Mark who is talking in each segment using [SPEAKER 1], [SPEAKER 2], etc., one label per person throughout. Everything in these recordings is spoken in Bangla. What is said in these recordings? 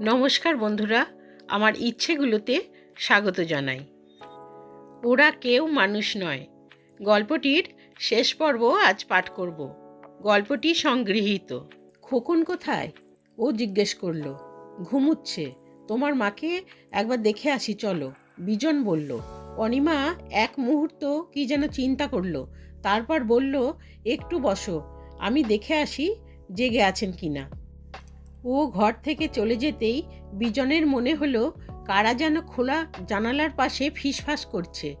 [SPEAKER 1] নমস্কার বন্ধুরা, আমার ইচ্ছেগুলোতে স্বাগত জানাই। ওরা কেউ মানুষ নয়। গল্পটির শেষ পর্ব আজ পাঠ করব। গল্পটি সংগৃহীত। খোকন কোথায়? ও জিজ্ঞেস করল। ঘুমুচ্ছে। তোমার মাকে একবার দেখে আসি, চলো। বিজন বলল, অনিমা, এক মুহূর্ত কি যেন চিন্তা করল। তারপর বলল, একটু বসো। আমি দেখে আসি, জেগে আছেন কিনা। ও ঘর থেকে চলে যেতেই বিজনের মনে হলো, কারা যেন খোলা জানালার পাশে ফিসফাস করছে।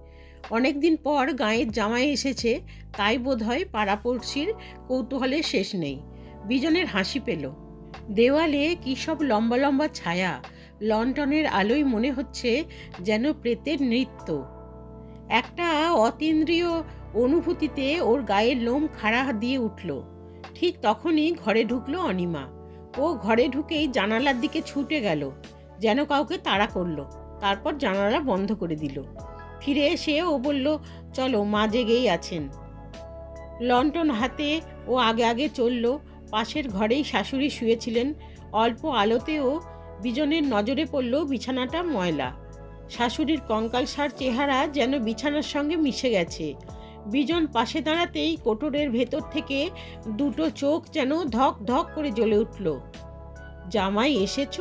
[SPEAKER 1] অনেকদিন পর গাঁয়ের জামাই এসেছে, তাই বোধহয় পাড়াপড়শির কৌতূহলের শেষ নেই। বিজনের হাসি পেল। দেওয়ালে কী সব লম্বা লম্বা ছায়া লন্ঠনের আলোয় মনে হচ্ছে যেন প্রেতের নৃত্য। একটা অতীন্দ্রিয় অনুভূতিতে ওর গায়ের লোম খাড়া দিয়ে উঠল। ঠিক তখনই ঘরে ঢুকলো অনিমা। ও ঘরে ঢুকেই জানালার দিকে ছুটে গেল, যেন কাউকে তাড়া করল। তারপর জানালা বন্ধ করে দিল। ফিরে এসে ও বলল, চলো, মা জেগেই আছেন। লন্ঠন হাতে ও আগে আগে চলল। পাশের ঘরেই শাশুড়ি শুয়েছিলেন। অল্প আলোতেও বিজনের নজরে পড়ল বিছানাটা ময়লা। শাশুড়ির কঙ্কালসার চেহারা যেন বিছানার সঙ্গে মিশে গেছে। বিজন পাশে দাঁড়াতেই কোটরের ভেতর থেকে দুটো চোখ যেন ধক ধক করে জ্বলে উঠল। জামাই, এসেছ?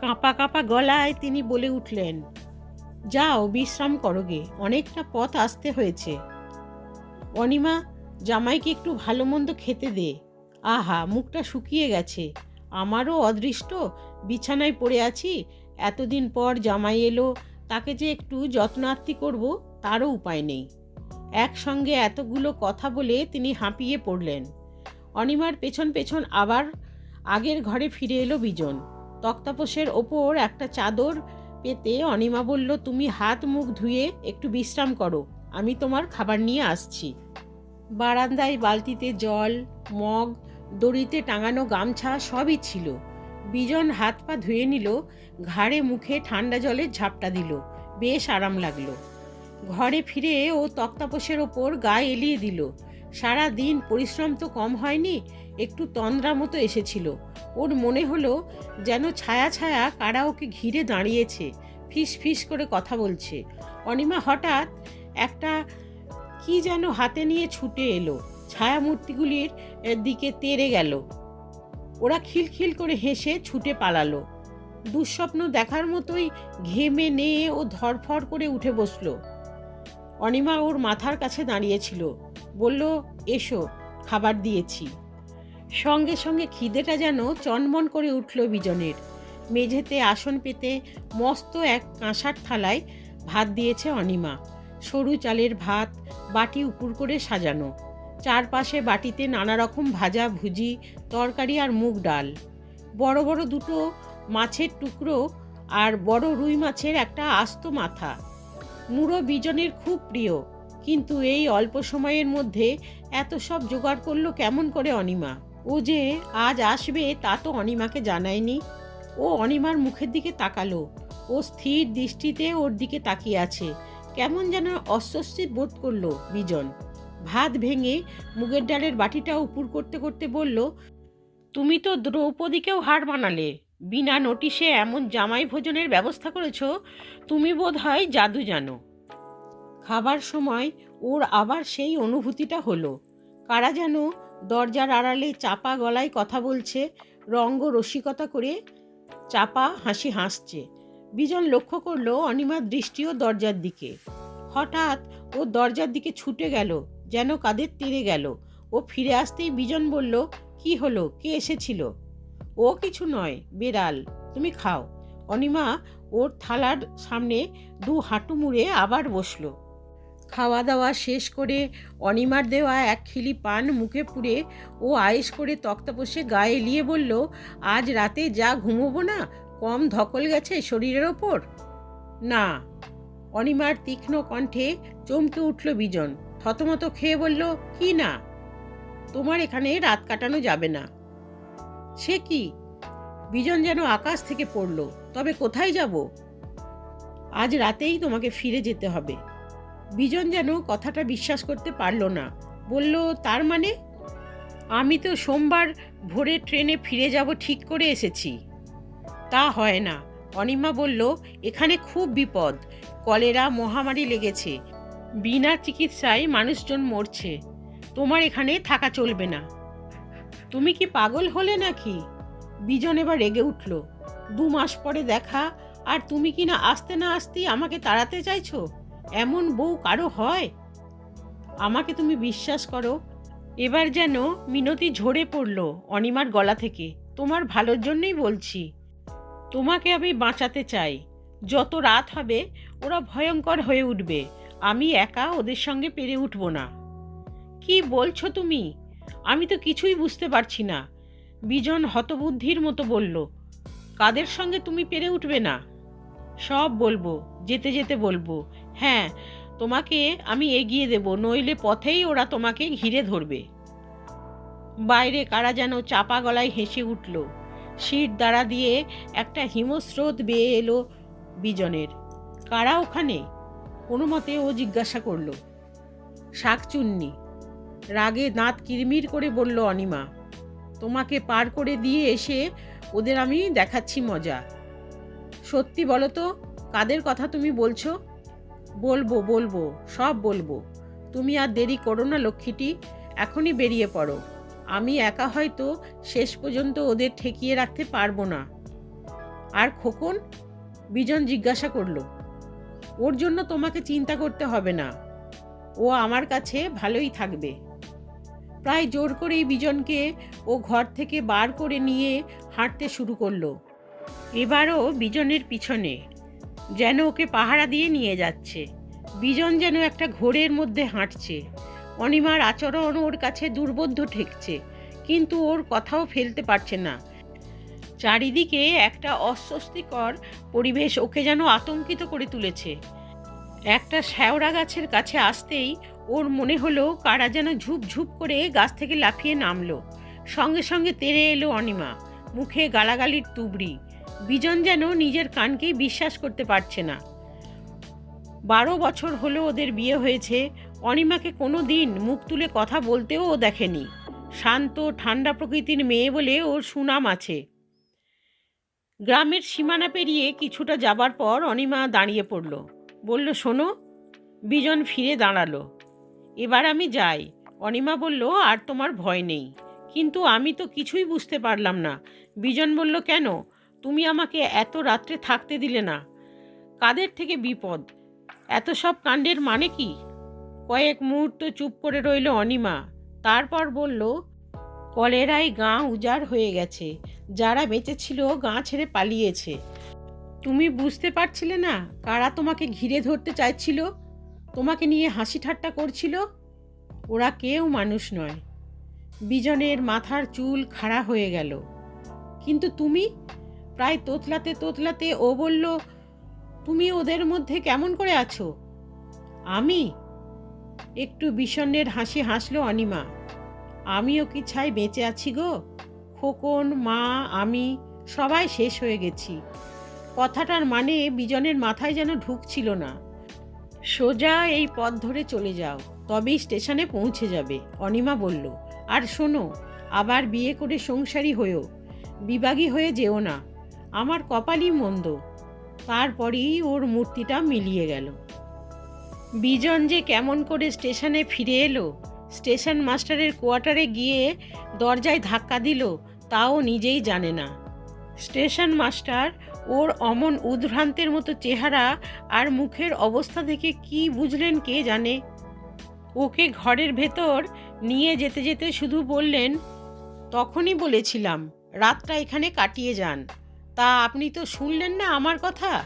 [SPEAKER 1] কাঁপা কাঁপা গলায় তিনি বলে উঠলেন, যাও, বিশ্রাম করোগে অনেকটা পথ আসতে হয়েছে। অনিমা, জামাইকে একটু ভালো মন্দ খেতে দে। আহা, মুখটা শুকিয়ে গেছে। আমারও অদৃষ্ট, বিছানায় পড়ে আছি। এতদিন পর জামাই এলো, তাকে যে একটু যত্নার্থী করব, তারও উপায় নেই। একসঙ্গে এতগুলো কথা বলে তিনি হাঁপিয়ে পড়লেন। অনিমার পেছন পেছন আবার আগের ঘরে ফিরে এলো বিজন। তক্তাপোষের ওপর একটা চাদর পেতে অনিমা বলল, তুমি হাত মুখ ধুয়ে একটু বিশ্রাম করো, আমি তোমার খাবার নিয়ে আসছি। বারান্দায় বালতিতে জল, মগ, দড়িতে টাঙানো গামছা সবই ছিল। বিজন হাত পা ধুয়ে নিল, ঘাড়ে মুখে ঠান্ডা জলের ঝাপটা দিল। বেশ আরাম লাগল। ঘরে ফিরে ও তক্তাপোষের ওপর গা এলিয়ে দিল। সারা দিন পরিশ্রম তো কম হয়নি, একটু তন্দ্রা মতো এসেছিল। ওর মনে হলো যেন ছায়া ছায়া কারা ওকে ঘিরে দাঁড়িয়েছে, ফিস ফিস করে কথা বলছে। অনিমা হঠাৎ একটা কি যেন হাতে নিয়ে ছুটে এলো। ছায়া মূর্তিগুলির দিকে তেড়ে গেল। ওরা খিলখিল করে হেসে ছুটে পালালো। দুঃস্বপ্ন দেখার মতোই ঘেমে নিয়ে ও ধরফর করে উঠে বসল। অনিমা ওর মাথার কাছে দাঁড়িয়েছিল। বলল, এসো, খাবার দিয়েছি। সঙ্গে সঙ্গে খিদেটা যেন চনমন করে উঠল বিজনের। মেঝেতে আসন পেতে মস্ত এক কাঁসার থালায় ভাত দিয়েছে অনিমা। সরু চালের ভাত, বাটি উপুর করে সাজানো। চারপাশে বাটিতে নানা রকম ভাজা, ভুজি, তরকারি আর মুগ ডাল। বড় বড় দুটো মাছের টুকরো আর বড় রুই মাছের একটা আস্ত মাথা। মুড়ো বিজনের খুব প্রিয়। কিন্তু এই অল্প সময়ের মধ্যে এত সব জোগাড় করল কেমন করে অনিমা? ও যে আজ আসবে তা তো অনিমাকে জানায়নি। ও অনিমার মুখের দিকে তাকালো। ও স্থির দৃষ্টিতে ওর দিকে তাকিয়ে আছে। কেমন যেন অস্বস্তি বোধ করল বিজন। ভাত ভেঙে মুগের ডালের বাটিটা উপুর করতে করতে বলল, তুমি তো দ্রৌপদীকেও হার বানালে বিনা নোটিশে এমন জামাই ভোজনের ব্যবস্থা করেছ, তুমি বোধ হয় জাদু জানো। খাবার সময় ওর আবার সেই অনুভূতিটা হলো। কারা যেন দরজার আড়ালে চাপা গলায় কথা বলছে, রঙ্গ রসিকতা করে চাপা হাসি হাসছে। বিজন লক্ষ্য করল অনিমার দৃষ্টিও দরজার দিকে। হঠাৎ ও দরজার দিকে ছুটে গেল, যেন কাদের তীরে গেল। ও ফিরে আসতেই বিজন বলল, কি হলো? কে এসেছিল? ও কিছু নয়, বেড়াল। তুমি খাও। অনিমা ওর থালার সামনে দু হাঁটু মুড়ে আবার বসল। খাওয়া দাওয়া শেষ করে অনিমার দেওয়া এক খিলি পান মুখে পুড়ে ও আয়েস করে তক্তা বসে গায়ে এলিয়ে বলল, আজ রাতে যা ঘুমোবো না? কম ধকল গেছে শরীরের ওপর? না। অনিমার তীক্ষ্ণ কণ্ঠে চমকে উঠল বিজন। থতমত খেয়ে বলল, কি না? তোমার এখানে রাত কাটানো যাবে না। সে কি? বিজন যেন আকাশ থেকে পড়ল, তবে কোথায় যাব? আজ রাতেই তোমাকে ফিরে যেতে হবে। বিজন যেন কথাটা বিশ্বাস করতে পারল না, বলল, তার মানে? আমি তো সোমবার ভোরে ট্রেনে ফিরে যাব ঠিক করে এসেছি। তা হয় না। অনিমা বলল, এখানে খুব বিপদ, কলেরা, মহামারী লেগেছে। বিনা চিকিৎসায় মানুষজন মরছে। তোমার এখানে থাকা চলবে না। তুমি কি পাগল হলে নাকি? বিজন এবার রেগে উঠল। দু মাস পরে দেখা, আর তুমি কি না আসতে না আসতেই আমাকে তাড়াতে চাইছো? এমন বউ কারও হয়? আমাকে তুমি বিশ্বাস করো, এবার যেন মিনতি ঝরে পড়ল অনিমার গলা থেকে। তোমার ভালোর জন্যই বলছি। তোমাকে আমি বাঁচাতে চাই। যত রাত হবে, ওরা ভয়ঙ্কর হয়ে উঠবে। আমি একা ওদের সঙ্গে পেরে উঠব না। কি বলছো তুমি? আমি তো কিছুই বুঝতে পারছি না। বিজন হতবুদ্ধির মতো বলল, কাদের সঙ্গে তুমি পেরে উঠবে না? সব বলব, যেতে যেতে বলব। হ্যাঁ তোমাকে আমি এগিয়ে দেব, নইলে পথেই ওরা তোমাকে ঘিরে ধরবে। বাইরে কারা যেন চাপা গলায় হেসে উঠল। সিট দ্বারা দিয়ে একটা হিমস্রোত বেয়ে এলো বিজনের। কারা ওখানে? কোনো মতে ও জিজ্ঞাসা করল। শাকচুন্নি। রাগে দাঁত কিরমির করে বলল, অনিমা, তোমাকে পার করে দিয়ে এসে ওদের আমি দেখাচ্ছি মজা। সত্যি বলো তো, কাদের কথা তুমি বলছো? বলব বলব, সব বলব। তুমি আর দেরি করো না লক্ষ্মীটি, এখনই বেরিয়ে পড়ো। আমি একা হয়তো শেষ পর্যন্ত ওদের ঠেকিয়ে রাখতে পারব না। আর খোকন? বিজন জিজ্ঞাসা করল। ওর জন্য তোমাকে চিন্তা করতে হবে না। ও আমার কাছে ভালোই থাকবে। প্রায় জোর করেই বিজনকে ও ঘর থেকে বার করে নিয়ে হাঁটতে শুরু করল। এবারও বিজনের পিছনে যেন ওকে পাহারা দিয়ে নিয়ে যাচ্ছে। বিজন যেন একটা ঘোরের মধ্যে হাঁটছে। অনিমার আচরণ ওর কাছে দুর্বোধ্য ঠেকছে, কিন্তু ওর কথাও ফেলতে পারছে না। চারিদিকে একটা অস্বস্তিকর পরিবেশ ওকে যেন আতঙ্কিত করে তুলেছে। একটা শ্যাওড়া গাছের কাছে আসতেই ওর মনে হলো কারা যেন ঝুপ ঝুপ করে গাছ থেকে লাফিয়ে নামলো। সঙ্গে সঙ্গে তেড়ে এলো অনিমা, মুখে গালাগালির তুবড়ি। বিজন যেন নিজের কানকেই বিশ্বাস করতে পারছে না। বারো বছর হলো ওদের বিয়ে হয়েছে, অনিমাকে কোনো দিন মুখ তুলে কথা বলতেও ও দেখেনি। শান্ত, ঠান্ডা প্রকৃতির মেয়ে বলে ওর সুনাম আছে। গ্রামের সীমানা পেরিয়ে কিছুটা যাবার পর অনিমা দাঁড়িয়ে পড়ল। বলল, শোনো, বিজন ফিরে দাঁড়াল। এবার আমি যাই। অনিমা বলল, আর তোমার ভয় নেই। কিন্তু আমি তো কিছুই বুঝতে পারলাম না। বিজন বলল, কেন? তুমি আমাকে এত রাত্রে থাকতে দিলে না। কাদের থেকে বিপদ? এত সব কাণ্ডের মানে কি? কয়েক মুহূর্ত চুপ করে রইল অনিমা। তারপর বলল, কলেরায় গাঁ উজাড় হয়ে গেছে। যারা বেঁচে ছিল গাঁ ছেড়ে পালিয়েছে। তুমি বুঝতে পারছিলে না কারা তোমাকে ঘিরে ধরতে চাইছিল? তোমাকে নিয়ে হাসি ঠাট্টা করছিল? ওরা কেউ মানুষ নয়। বিজনের মাথার চুল খাড়া হয়ে গেল। কিন্তু তুমি? প্রায় তোতলাতে তোতলাতে ও বলল, তুমি ওদের মধ্যে কেমন করে আছো? আমি? একটু বিষণ্ণের হাসি হাসলো অনিমা। আমিও কি ছাই বেঁচে আছি গো? খোকন, মা, আমি সবাই শেষ হয়ে গেছি। কথাটার মানে বিজনের মাথায় যেন ঢুকছিল না। সোজা এই পথ ধরে চলে যাও, তবেই স্টেশনে পৌঁছে যাবে, অনিমা বলল। আর শোনো, আবার বিয়ে করে সংসারী হয়েও বিবাগী হয়ে যেও না, আমার কপালই মন্দ। তারপরেই ওর মূর্তিটা মিলিয়ে গেল। বিজন যে কেমন করে স্টেশনে ফিরে এলো, স্টেশন মাস্টারের কোয়ার্টারে গিয়ে দরজায় ধাক্কা দিল, তাও নিজেই জানে না। স্টেশন মাস্টার, ওর অমন উদ্ভ্রান্তের মতো চেহারা আর মুখের অবস্থা দেখে কি বুঝলেন কে জানে? ওকে ঘরের ভেতর নিয়ে যেতে যেতে শুধু বললেন, তখনই বলেছিলাম, রাতটা এখানে কাটিয়ে যান। তা আপনি তো শুনলেন না আমার কথা?